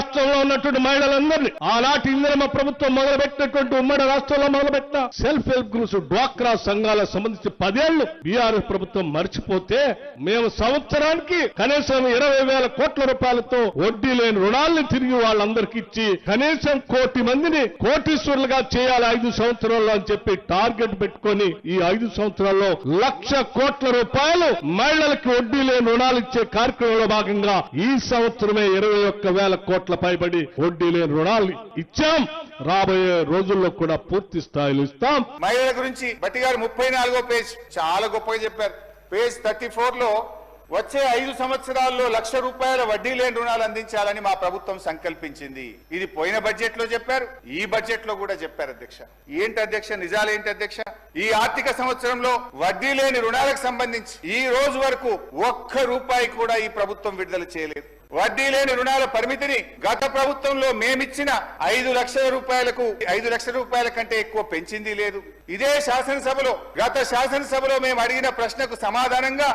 రాష్ట్రంలో ఉన్నటువంటి మహిళలందరినీ ఆనాటి ఇందిరమ్మ ప్రభుత్వం మొదలుపెట్టినటువంటి ఉమ్మడి రాష్ట్రంలో మొదలుపెట్టిన సెల్ఫ్ హెల్ప్ గ్రూప్స్ డ్వాక్రా సంఘాలకు సంబంధించి పదేళ్ళు బీఆర్ఎస్ ప్రభుత్వం మర్చిపోతే మేము సంవత్సరానికి కనీసం ఇరవై వేల కోట్ల రూపాయలతో వడ్డీ లేని రుణాలను తిరిగి వాళ్ళందరికీ ఇచ్చి కనీసం కోటి మందిని కోటీశ్వరులుగా చేయాలి ఐదు సంవత్సరాల్లో అని చెప్పి టార్గెట్ పెట్టుకొని ఈ ఐదు సంవత్సరాల్లో లక్ష కోట్ల రూపాయలు మహిళలకు వడ్డీ లేని రుణాలు ఇచ్చే కార్యక్రమంలో భాగంగా ఈ సంవత్సరమే ఇరవై ఒక్క వేల కోట్ల పైబడి వడ్డీ లేని రుణాలు ఇచ్చాం. రాబోయే రోజుల్లో కూడా పూర్తి స్థాయిలో ఇస్తాం. మహిళల గురించి బట్టి గారు ముప్పై నాలుగో పేజ్ చాలా గొప్పగా చెప్పారు. పేజ్ థర్టీ ఫోర్లో వచ్చే ఐదు సంవత్సరాల్లో లక్ష రూపాయల వడ్డీ లేని రుణాలు అందించాలని మా ప్రభుత్వం సంకల్పించింది. ఇది పోయిన బడ్జెట్లో చెప్పారు. ఈ బడ్జెట్లో కూడా చెప్పారు అధ్యక్ష. ఏంటి అధ్యక్ష? నిజాలు ఏంటి అధ్యక్ష? ఈ ఆర్థిక సంవత్సరంలో వడ్డీ లేని రుణాలకు సంబంధించి ఈ రోజు వరకు ఒక్క రూపాయి కూడా ఈ ప్రభుత్వం విడుదల చేయలేదు. వడ్డీ లేని రుణాల పరిమితిని గత ప్రభుత్వంలో మేమిచ్చిన ఐదు లక్షల రూపాయలకు ఐదు లక్షల రూపాయల కంటే ఎక్కువ పెంచింది లేదు. ఇదే శాసనసభలో గత శాసనసభలో మేము అడిగిన ప్రశ్నకు సమాధానంగా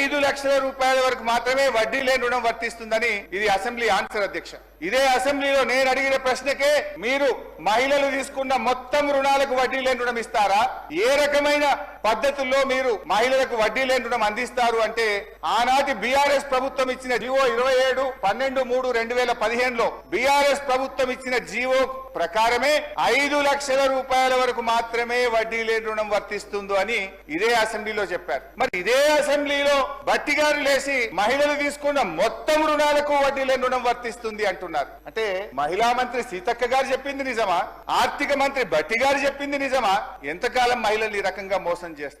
ఐదు లక్షల రూపాయల వరకు మాత్రమే వడ్డీ లేని రుణం వర్తిస్తుందని ఇది అసెంబ్లీ ఆన్సర్ అధ్యక్ష. ఇదే అసెంబ్లీలో నేను అడిగిన ప్రశ్నకే మీరు మహిళలు తీసుకున్న మొత్తం రుణాలకు వడ్డీ లేని రుణం ఇస్తారా? ఏ రకమైన పద్ధతుల్లో మీరు మహిళలకు వడ్డీ లేని రుణం అందిస్తారు అంటే ఆనాటి బీఆర్ఎస్ ప్రభుత్వం ఇచ్చిన జీవో ఇరవై ఏడు పన్నెండు మూడు రెండు వేల పదిహేనులో బీఆర్ఎస్ ప్రభుత్వం ఇచ్చిన జీవో ప్రకారమే ఐదు లక్షల రూపాయల వరకు మాత్రమే వడ్డీ లేని రుణం వర్తిస్తుందో అని ఇదే అసెంబ్లీలో చెప్పారు. మరి ఇదే అసెంబ్లీలో బట్టి గారు లేచి మహిళలు తీసుకున్న మొత్తం రుణాలకు వడ్డీ లేని రుణం వర్తిస్తుంది అంటున్నారు. అంటే మహిళా మంత్రి సీతక్క గారు చెప్పింది నిజమా? ఆర్థిక మంత్రి బట్టి గారు చెప్పింది నిజమా? ఎంతకాలం మహిళలు ఈ రకంగా మోసం చేస్తారు?